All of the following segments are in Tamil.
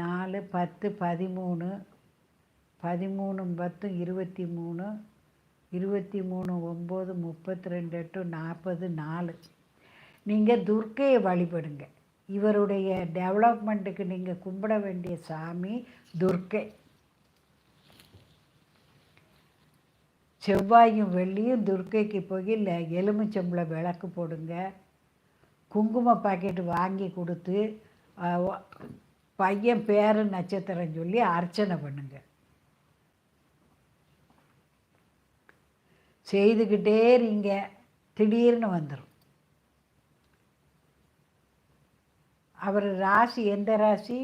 நாலு பத்து பதிமூணு பதிமூணு பத்து இருபத்தி மூணு இருபத்தி மூணு ஒம்பது முப்பத்தி ரெண்டு எட்டு நாற்பது நாலு. நீங்கள் துர்க்கையை வழிபடுங்க. இவருடைய டெவலப்மெண்ட்டுக்கு நீங்கள் கும்பிட வேண்டிய சாமி துர்க்கை. செவ்வாயும் வெள்ளியும் துர்க்கைக்கு போய் இல்லை எலுமிச்சம்பளை விளக்கு போடுங்க. குங்கும பாக்கெட்டு வாங்கி கொடுத்து பையன் பேரு நட்சத்திரம் சொல்லி அர்ச்சனை பண்ணுங்க. செய்துக்கிட்டே இருங்க. திடீர்னு வந்துடும் அவர் ராசி எந்த ராசி?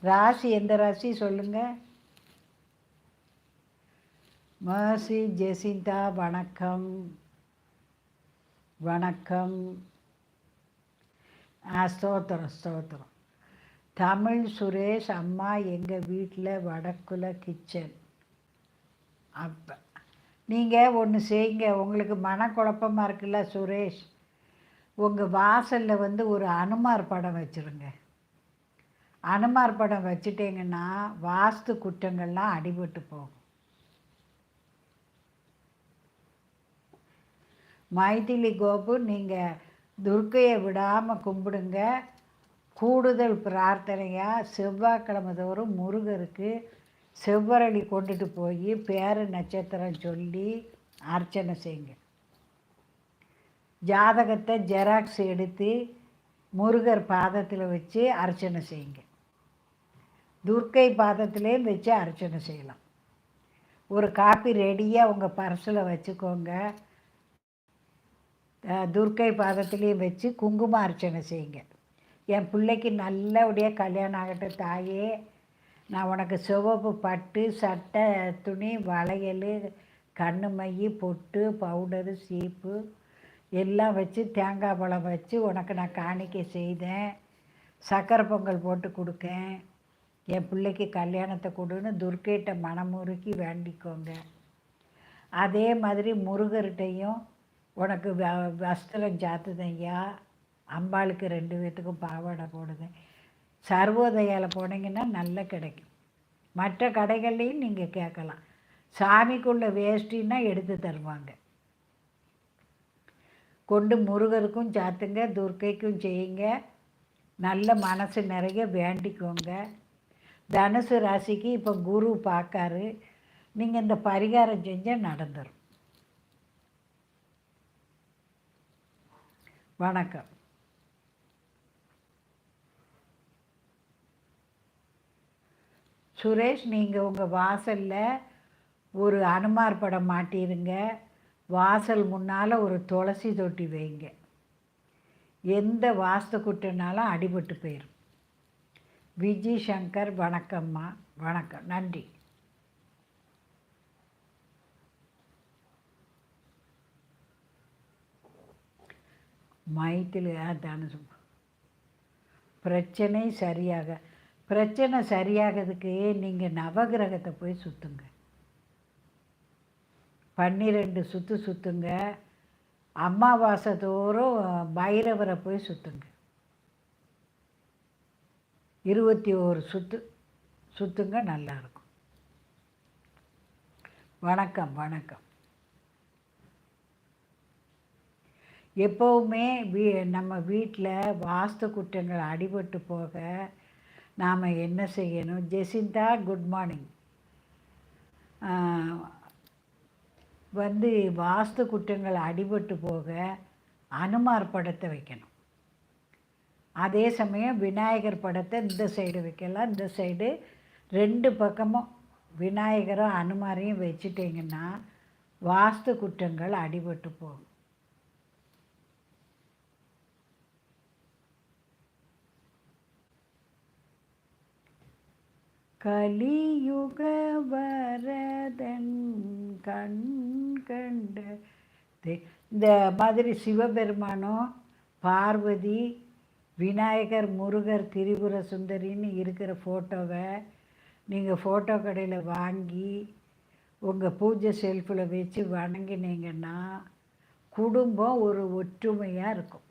ராசி எந்த ராசி சொல்லுங்க. மர்சி ஜெசிந்தா வணக்கம். வணக்கம். ஸ்தோத்திரம் ஸ்தோத்திரம். தமிழ் சுரேஷ் அம்மா எங்கள் வீட்டில் வடக்குல கிச்சன். அப்போ நீங்கள் ஒன்று செய்யுங்க உங்களுக்கு மனக்குழப்பமாக இருக்குல்ல சுரேஷ்? உங்கள் வாசலில் வந்து ஒரு அனுமார் படம் வச்சுருங்க. அனுமார் படம் வச்சுட்டீங்கன்னா வாஸ்து குற்றங்கள்லாம் அடிபட்டு போகும். மைதிலி கோபு நீங்கள் துர்க்கையை விடாமல் கும்பிடுங்க. கூடுதல் பிரார்த்தனையாக செவ்வாய்க்கிழமை தோறும் முருகருக்கு செவ்வரளி கொண்டுட்டு போய் பேர நட்சத்திரம் சொல்லி அர்ச்சனை செய்யுங்க. ஜாதகத்தை ஜெராக்ஸ் எடுத்து முருகர் பாதத்தில் வச்சு அர்ச்சனை செய்யுங்க. துர்க்கை பாதத்திலேயும் வச்சு அர்ச்சனை செய்யலாம். ஒரு காப்பி ரெடியாக உங்கள் பர்ஸில் வச்சுக்கோங்க. துர்க்கை பாதத்துலேயும் வச்சு குங்கும அர்ச்சனை செய்யுங்க. என் பிள்ளைக்கு நல்லபடியாக கல்யாணம் ஆகட்டும் தாயே நான் உனக்கு சிவப்பு பட்டு சட்டை துணி வளையல் கண்ணு மை பொட்டு பவுடரு சீப்பு எல்லாம் வச்சு தேங்காய் பழம் வச்சு உனக்கு நான் காணிக்கை செய்தேன். சக்கரை பொங்கல் போட்டு கொடுக்கேன். என் பிள்ளைக்கு கல்யாணத்தை கொடுன்னு துர்க்கைகிட்ட மனமுருக்கி வேண்டிக்கோங்க. அதே மாதிரி முருகர்கிட்டையும் உனக்கு வ வஸ்திரம் சாத்துதையா அம்பாளுக்கு ரெண்டு பேத்துக்கும் பாவாடை போடுதேன் சர்வோதயாவில் போனீங்கன்னா நல்ல கிடைக்கும். மற்ற கடைகள்லையும் நீங்கள் கேட்கலாம். சாமிக்குள்ள வேஷ்டின்னா எடுத்து தருவாங்க. கொண்டு முருகருக்கும் சாத்துங்க துர்க்கைக்கும் செய்யுங்க. நல்ல மனசு நிறைய வேண்டிக்கோங்க. தனுசு ராசிக்கு இப்போ குரு பார்க்காரு. நீங்கள் இந்த பரிகாரம் செஞ்சால் நடந்துடும் வணக்கம். சுரேஷ் நீங்கள் உங்கள் வாசலில் ஒரு அனுமார் படம் மாட்டிருங்க. வாசல் முன்னால் ஒரு துளசி தொட்டி வைங்க. எந்த வாஸ்து குட்டினாலும் அடிபட்டு போயிடும் விஜய் சங்கர் வணக்கம்மா. வணக்கம். நன்றி. மைத்தில் சொல்லுவோம் பிரச்சனை சரியாக பிரச்சனை சரியாகிறதுக்கு நீங்கள் நவகிரகத்தை போய் சுற்றுங்க பன்னிரெண்டு சுற்று சுற்றுங்க அமாவாசை தோறும் பைரவரை போய் சுற்றுங்க இருபத்தி ஓரு சுற்று சுற்றுங்க நல்லாயிருக்கும் வணக்கம் வணக்கம். எப்போவுமே வீ நம்ம வீட்டில் வாஸ்து குற்றங்கள் அடிபட்டு போக நாம் என்ன செய்யணும்? Jesintha good morning. வந்து வாஸ்து குற்றங்கள் அடிபட்டு போக அனுமார் படத்தை வைக்கணும். அதே சமயம் விநாயகர் படத்தை இந்த சைடு வைக்கலாம். இந்த சைடு ரெண்டு பக்கமும் விநாயகரும் அனுமாரையும் வச்சுட்டிங்கன்னா வாஸ்து குற்றங்கள் அடிபட்டு போகும். கலியுக வரதன் கண் கண்ட இந்த மாதிரி சிவபெருமானும் பார்வதி விநாயகர் முருகர் திரிபுர சுந்தரின்னு இருக்கிற ஃபோட்டோவை நீங்கள் ஃபோட்டோ கடையில் வாங்கி உங்கள் பூஜை செல்ஃபில் வச்சு வணங்கினீங்கன்னா குடும்பம் ஒரு ஒற்றுமையாக இருக்கும்.